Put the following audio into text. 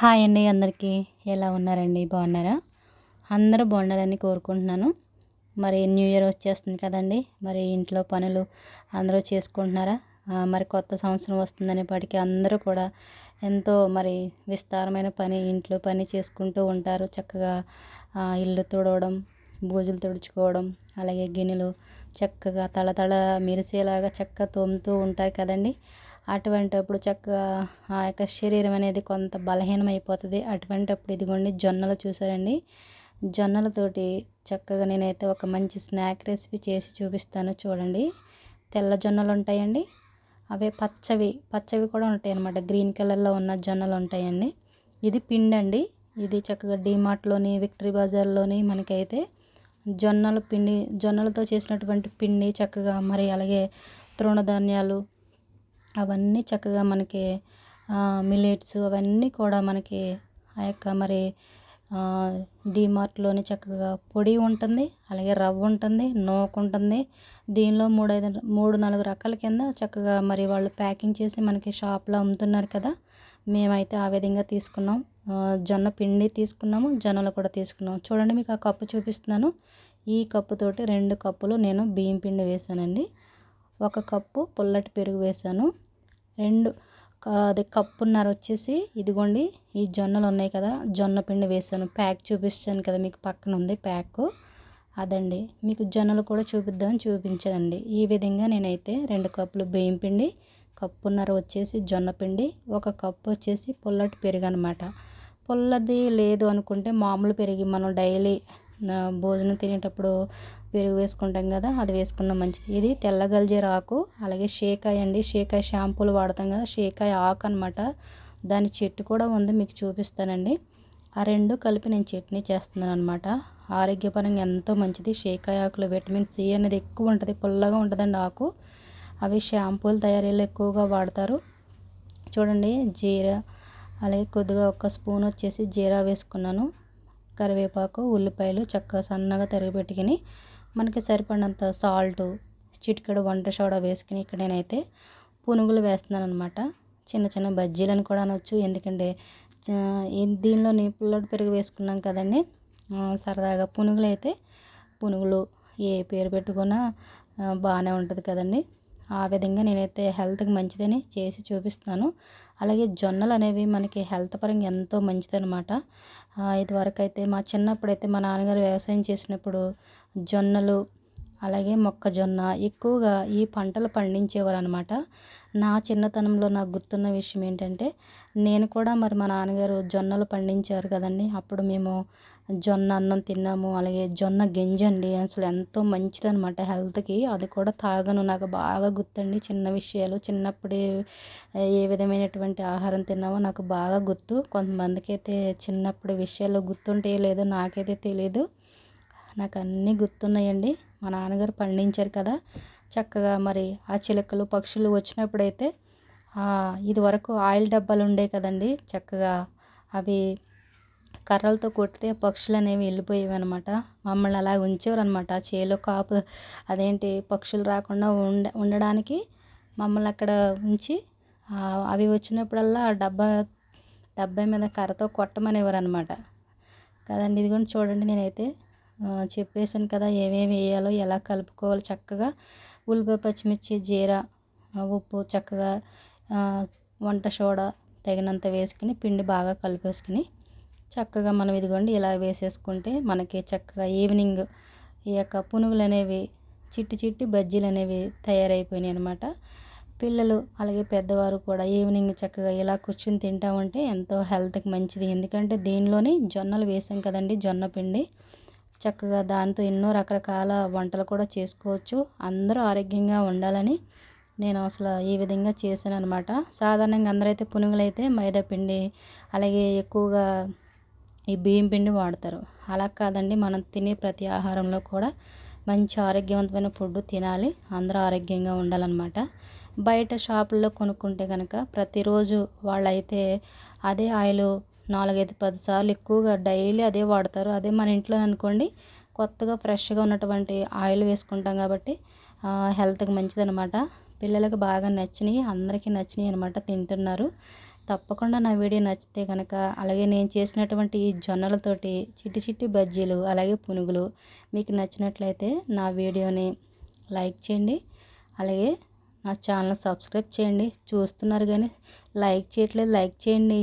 Hi అండి అందరికీ. ఎలా ఉన్నారండి? బాగున్నారా? అందరూ బాగుండాలని కోరుకుంటున్నాను. మరి న్యూ ఇయర్ వచ్చేస్తుంది కదండి. మరి ఇంట్లో పనులు అందరూ చేసుకుంటున్నారా? మరి కొత్త సంవత్సరం వస్తుందనేప్పటికీ అందరూ కూడా ఎంతో మరి విస్తారమైన పని ఇంట్లో పని చేసుకుంటూ ఉంటారు. చక్కగా ఇల్లు తుడవడం బూజులు తుడుచుకోవడం అలాగే గిన్నెలు చక్కగా తళతళ మెరిసేలాగా చక్కగా తోముతూ ఉంటారు కదండి. అటువంటప్పుడు చక్కగా ఆ యొక్క శరీరం అనేది కొంత బలహీనమైపోతుంది. అటువంటప్పుడు ఇదిగోండి జొన్నలు చూసారండి? జొన్నలతోటి చక్కగా నేనైతే ఒక మంచి స్నాక్ రెసిపీ చేసి చూపిస్తాను చూడండి. తెల్ల జొన్నలు ఉంటాయండి. అవే పచ్చవి పచ్చవి కూడా ఉంటాయి అన్నమాట గ్రీన్ కలర్లో ఉన్న జొన్నలు ఉంటాయండి. ఇది పిండి అండి. ఇది చక్కగా డీమార్ట్లోని విక్టరీ బజార్లోని మనకైతే జొన్నల పిండి జొన్నలతో చేసినటువంటి పిండి చక్కగా మరి అలాగే తృణధాన్యాలు అవన్నీ చక్కగా మనకి మిల్లెట్స్ అవన్నీ కూడా మనకి ఆ యొక్క మరి డీమార్ట్లోనే చక్కగా పొడి ఉంటుంది అలాగే రవ్వ ఉంటుంది నూక ఉంటుంది. దీనిలో మూడైదు మూడు నాలుగు రకాల కింద చక్కగా మరి వాళ్ళు ప్యాకింగ్ చేసి మనకి షాప్లో అమ్ముతున్నారు కదా. మేమైతే ఆ విధంగా తీసుకున్నాం. జొన్న పిండి తీసుకున్నాము జొన్నలు కూడా తీసుకున్నాం. చూడండి మీకు ఆ కప్పు చూపిస్తున్నాను. ఈ కప్పుతోటి రెండు కప్పులు నేను బియ్యం పిండి వేసానండి. ఒక కప్పు పుల్లటి పెరుగు వేసాను. రెండు అది కప్పున్నర వచ్చేసి ఇదిగోండి ఈ జొన్నలు ఉన్నాయి కదా జొన్న పిండి వేసాను. ప్యాక్ చూపిస్తాను కదా మీకు పక్కన ఉంది ప్యాక్. అదండి మీకు జొన్నలు కూడా చూపిద్దామని చూపించానండి. ఈ విధంగా నేనైతే రెండు కప్పులు బియ్యం పిండి కప్పున్నర వచ్చేసి జొన్న పిండి ఒక కప్పు వచ్చేసి పుల్లటి పెరుగు అనమాట పుల్లది లేదు అనుకుంటే మామూలు పెరిగి మనం డైలీ భోజనం తినేటప్పుడు పెరుగు వేసుకుంటాం కదా అది వేసుకున్న మంచిది. ఇది తెల్ల గల్జీర ఆకు అలాగే షేకాయ అండి. షేకాయ షాంపూలు వాడతాం కదా షేకాయ ఆకు అనమాట దాని చెట్టు కూడా ఉంది మీకు చూపిస్తానండి. ఆ రెండు కలిపి నేను చట్నీ చేస్తున్నాను అనమాట ఆరోగ్యపరంగా ఎంతో మంచిది. షేకాయ ఆకులో విటమిన్ సి అనేది ఎక్కువ ఉంటుంది పుల్లగా ఉంటుందండి ఆకు. అవి షాంపూలు తయారీలో ఎక్కువగా వాడతారు. చూడండి జీరా అలాగే కొద్దిగా ఒక స్పూన్ వచ్చేసి జీరా వేసుకున్నాను. కరివేపాకు ఉల్లిపాయలు చక్కగా సన్నగా తరిగిపెట్టుకుని మనకి సరిపడినంత సాల్ట్ చిటికెడు వంట సోడా వేసుకుని ఇక్కడ నేనైతే పునుగులు వేస్తున్నాను అనమాట చిన్న చిన్న బజ్జీలను కూడా అనొచ్చు. ఎందుకంటే దీనిలో పుల్లటి పెరుగు వేసుకున్నాం కదండి. సరదాగా పునుగులు అయితే పునుగులు ఏ పేరు పెట్టుకున్నా బాగానే ఉంటుంది కదండి. ఆ విధంగా నేనైతే హెల్త్కి మంచిదని చేసి చూపిస్తాను అలాగే జొన్నలు అనేవి మనకి హెల్త్ పరంగా ఎంతో మంచిదనమాట ఇదివరకు అయితే మా చిన్నప్పుడు అయితే మా నాన్నగారు వ్యవసాయం చేసినప్పుడు జొన్నలు అలాగే మొక్కజొన్న ఎక్కువగా ఈ పంటలు పండించేవారు అనమాట నా చిన్నతనంలో నాకు గుర్తున్న విషయం ఏంటంటే నేను కూడా మరి మా నాన్నగారు జొన్నలు పండించారు కదండి. అప్పుడు మేము జొన్న అన్నం తిన్నాము అలాగే జొన్న గింజ అండి. అసలు ఎంతో మంచిదనమాట హెల్త్కి. అది కూడా తాగను. నాకు బాగా గుర్తండి చిన్న విషయాలు. చిన్నప్పుడే ఏ విధమైనటువంటి ఆహారం తిన్నామో నాకు బాగా గుర్తు. కొంతమందికి అయితే చిన్నప్పుడు విషయాలు గుర్తుంటే లేదో నాకైతే తెలియదు నాకు అన్నీ గుర్తున్నాయండి. మా నాన్నగారు పండించారు కదా. చక్కగా మరి ఆ చిలుకలు పక్షులు వచ్చినప్పుడైతే ఇది వరకు ఆయిల్ డబ్బాలు ఉండే కదండి. చక్కగా అవి కర్రలతో కొడితే పక్షులు అనేవి వెళ్ళిపోయేవి అనమాట మమ్మల్ని అలా ఉంచేవారు అనమాట చేలో కాపు అదేంటి పక్షులు రాకుండా ఉండ ఉండడానికి మమ్మల్ని అక్కడ ఉంచి అవి వచ్చినప్పుడల్లా డబ్బా డబ్బా మీద కర్రతో కొట్టమనేవారు అనమాట కదండి ఇది కూడా చూడండి నేనైతే. చెప్పేసాను కదా ఏమేమి వేయాలో ఎలా కలుపుకోవాలో చక్కగా. ఉల్లిపాయ పచ్చిమిర్చి జీరా ఉప్పు చక్కగా వంట సోడా తగినంత వేసుకుని పిండి బాగా కలిపేసుకుని చక్కగా మనం ఇదిగోండి ఇలా వేసేసుకుంటే మనకి చక్కగా ఈవినింగ్ ఈ యొక్క పునుగులు అనేవి చిట్టి చిట్టి బజ్జీలు అనేవి తయారైపోయినాయి అనమాట పిల్లలు అలాగే పెద్దవారు కూడా ఈవినింగ్ చక్కగా ఇలా కూర్చుని తింటా ఉంటే ఎంతో హెల్త్కి మంచిది. ఎందుకంటే దీనిలోని జొన్నలు వేసాం కదండి జొన్న పిండి. చక్కగా దాంతో ఎన్నో రకరకాల వంటలు కూడా చేసుకోవచ్చు. అందరూ ఆరోగ్యంగా ఉండాలని నేను అసలు ఈ విధంగా చేశాను అనమాట సాధారణంగా అందరైతే పునుగులైతే మైదా పిండి అలాగే ఎక్కువగా ఈ బియ్యం పిండి వాడతారు. అలా కాదండి మనం తినే ప్రతి ఆహారంలో కూడా మంచి ఆరోగ్యవంతమైన ఫుడ్ తినాలి అందరూ ఆరోగ్యంగా ఉండాలన్నమాట. బయట షాపుల్లో కొనుక్కుంటే కనుక ప్రతిరోజు వాళ్ళైతే అదే ఆయిల్ నాలుగైదు పది సార్లు ఎక్కువగా డైలీ అదే వాడతారు. అదే మన ఇంట్లో అనుకోండి కొత్తగా ఫ్రెష్గా ఉన్నటువంటి ఆయిల్ వేసుకుంటాం కాబట్టి హెల్త్కి మంచిదనమాట. పిల్లలకు బాగా నచ్చినాయి అందరికీ నచ్చినాయి అనమాట తింటున్నారు. తప్పకుండా నా వీడియో నచ్చితే కనుక అలాగే నేను చేసినటువంటి ఈ జొన్నలతోటి చిట్టి చిట్టి బజ్జీలు అలాగే పునుగులు మీకు నచ్చినట్లయితే నా వీడియోని లైక్ చేయండి. అలాగే నా ఛానల్ సబ్స్క్రైబ్ చేయండి. చూస్తున్నారు కానీ లైక్ చేయట్లేదు లైక్ చేయండి.